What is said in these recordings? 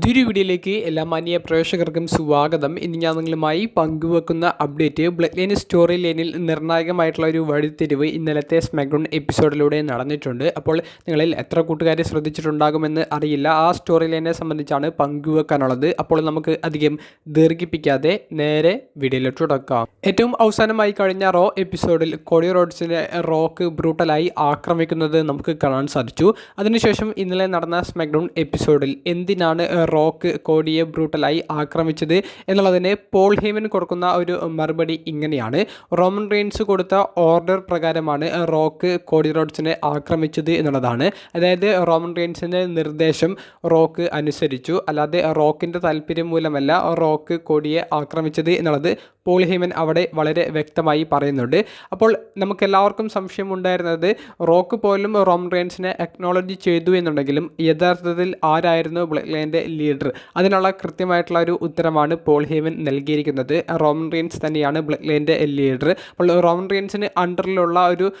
പുതിയൊരു വീഡിയോയിലേക്ക് എല്ലാ മാന്യ പ്രേക്ഷകർക്കും സ്വാഗതം. ഇന്ന് ഞാൻ നിങ്ങളുമായി പങ്കുവെക്കുന്ന അപ്ഡേറ്റ് ബ്ലഡ് ലൈൻ സ്റ്റോറി ലൈനിൽ നിർണായകമായിട്ടുള്ള ഒരു വഴിത്തിരിവ് ഇന്നലത്തെ സ്മാക്ഡൗൺ എപ്പിസോഡിലൂടെ നടന്നിട്ടുണ്ട്. അപ്പോൾ നിങ്ങളിൽ എത്ര കൂട്ടുകാരെ ശ്രദ്ധിച്ചിട്ടുണ്ടാകുമെന്ന് അറിയില്ല. ആ സ്റ്റോറി ലൈനെ സംബന്ധിച്ചാണ് പങ്കുവെക്കാനുള്ളത്. അപ്പോൾ നമുക്ക് അധികം ദീർഘിപ്പിക്കാതെ നേരെ വീഡിയോയിലോട്ട് തുടക്കാം ഏറ്റവും അവസാനമായി കഴിഞ്ഞ റോ എപ്പിസോഡിൽ കോടി റോഡ്സിനെ റോക്ക് ബ്രൂട്ടലായി ആക്രമിക്കുന്നത് നമുക്ക് കാണാൻ സാധിച്ചു. അതിനുശേഷം ഇന്നലെ നടന്ന സ്മാക്ഡൗൺ എപ്പിസോഡിൽ എന്തിനാണ് റോക്ക് കോടിയെ ബ്രൂട്ടലായി ആക്രമിച്ചത് എന്നുള്ളതിന് പോൾ ഹേമൻ കൊടുക്കുന്ന ഒരു മറുപടി ഇങ്ങനെയാണ്. റോമൻ റെയിൻസ് കൊടുത്ത ഓർഡർ പ്രകാരമാണ് റോക്ക് കോഡി റോഡ്സിനെ ആക്രമിച്ചത് എന്നുള്ളതാണ്. അതായത് റോമൻ റെയിൻസിന്റെ നിർദ്ദേശം റോക്ക് അനുസരിച്ചു. അല്ലാതെ റോക്കിന്റെ താല്പര്യം മൂലമല്ല റോക്ക് കോടിയെ ആക്രമിച്ചത് എന്നുള്ളത് പോൾ ഹേമൻ അവിടെ വളരെ വ്യക്തമായി പറയുന്നുണ്ട്. അപ്പോൾ നമുക്കെല്ലാവർക്കും സംശയമുണ്ടായിരുന്നത് റോക്ക് പോലും റോം റെയിൻസിനെ അക്നോളജി ചെയ്തു എന്നുണ്ടെങ്കിലും യഥാർത്ഥത്തിൽ ആരായിരുന്നു ബ്ലഡ് ലീഡർ? അതിനുള്ള കൃത്യമായിട്ടുള്ള ഒരു ഉത്തരമാണ് പോൾ ഹേമൻ നൽകിയിരിക്കുന്നത്. റോമൻ റീൻസ് തന്നെയാണ് ബ്ലഡ് ലീഡർ. അപ്പോൾ റോമൻ റീൻസിന് അണ്ടറിലുള്ള ഒരു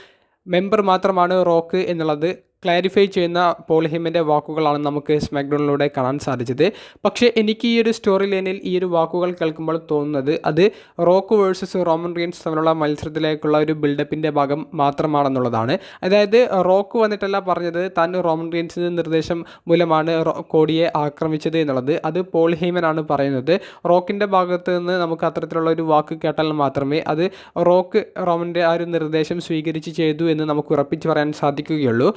മെമ്പർ മാത്രമാണ് റോക്ക് എന്നുള്ളത് ക്ലാരിഫൈ ചെയ്യുന്ന പോളിഹിമിന്റെ ഹേമിന്റെ വാക്കുകളാണ് നമുക്ക് സ്മാക്ഡൗണിലൂടെ കാണാൻ സാധിച്ചത്. പക്ഷേ എനിക്ക് ഈ ഒരു സ്റ്റോറി ലൈനിൽ ഈ ഒരു വാക്കുകൾ കേൾക്കുമ്പോൾ തോന്നുന്നത് അത് റോക്ക് വേഴ്സസ് റോമൻ റിയൻസ് തമ്മിലുള്ള മത്സരത്തിലേക്കുള്ള ഒരു ബിൽഡപ്പിന്റെ ഭാഗം മാത്രമാണെന്നുള്ളതാണ്. അതായത് റോക്ക് വന്നിട്ടല്ല പറഞ്ഞത് താൻ റോമൻ റിയൻസിന്റെ നിർദ്ദേശം മൂലമാണ് കോടിയെ ആക്രമിച്ചത് എന്നുള്ളത്. അത് പോൾ പറയുന്നത്. റോക്കിന്റെ ഭാഗത്ത് നിന്ന് നമുക്ക് അത്തരത്തിലുള്ള ഒരു വാക്ക് കേട്ടാൽ മാത്രമേ അത് റോക്ക് റോമന്റെ ആ ഒരു നിർദ്ദേശം സ്വീകരിച്ച് ചെയ്തു എന്ന് നമുക്ക് ഉറപ്പിച്ച് പറയാൻ സാധിക്കുകയുള്ളൂ.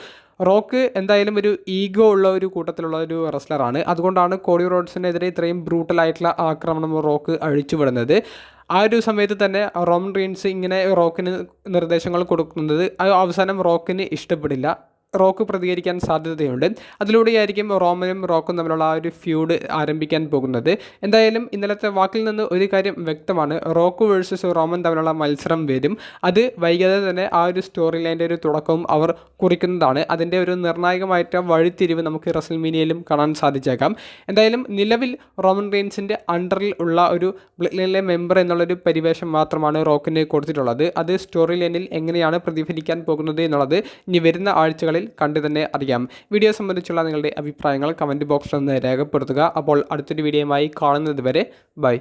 റോക്ക് എന്തായാലും ഒരു ഈഗോ ഉള്ള ഒരു കൂട്ടത്തിലുള്ള ഒരു റെസ്ലറാണ് അതുകൊണ്ടാണ് കോഡി റോഡ്സിനെതിരെ ഇത്രയും ബ്രൂട്ടലായിട്ടുള്ള ആക്രമണം റോക്ക് അഴിച്ചുവിടുന്നത് ആ ഒരു സമയത്ത് തന്നെ റോമൻ റീൻസ് ഇങ്ങനെ റോക്കിന് നിർദ്ദേശങ്ങൾ കൊടുക്കുന്നത്. അവസാനം റോക്കിന് ഇഷ്ടപ്പെടില്ല. റോക്ക് പ്രതികരിക്കാൻ സാധ്യതയുണ്ട്. അതിലൂടെയായിരിക്കും റോമനും റോക്കും തമ്മിലുള്ള ആ ഒരു ഫ്യൂഡ് ആരംഭിക്കാൻ പോകുന്നത്. എന്തായാലും ഇന്നലത്തെ വാക്കിൽ നിന്ന് ഒരു കാര്യം വ്യക്തമാണ്. റോക്ക് വേഴ്സസ് റോമൻ തമ്മിലുള്ള മത്സരം വരും. അത് വൈകാതെ തന്നെ ആ ഒരു സ്റ്റോറി ലൈന്റെ ഒരു തുടക്കവും അവർ കുറിക്കുന്നതാണ്. അതിന്റെ ഒരു നിർണായകമായിട്ട് വഴിത്തിരിവ് നമുക്ക് റസൽമീനിയയിലും കാണാൻ സാധിച്ചേക്കാം. എന്തായാലും നിലവിൽ റോമൻ റെയിൻസിന്റെ അണ്ടറിൽ ഉള്ള ഒരു ബ്ലഡ് മെമ്പർ എന്നുള്ളൊരു പരിവേഷം മാത്രമാണ് റോക്കിന് കൊടുത്തിട്ടുള്ളത്. അത് സ്റ്റോറി ലൈനിൽ എങ്ങനെയാണ് പ്രതിഫലിക്കാൻ പോകുന്നത് എന്നുള്ളത് ഇനി വരുന്ന ആഴ്ചകളിൽ കണ്ടു തന്നെ അറിയാം. വീഡിയോ സംബന്ധിച്ചുള്ള നിങ്ങളുടെ അഭിപ്രായങ്ങൾ കമന്റ് ബോക്സിൽ ഒന്ന് രേഖപ്പെടുത്തുക. അപ്പോൾ അടുത്തൊരു വീഡിയോയുമായി കാണുന്നത് വരെ ബൈ.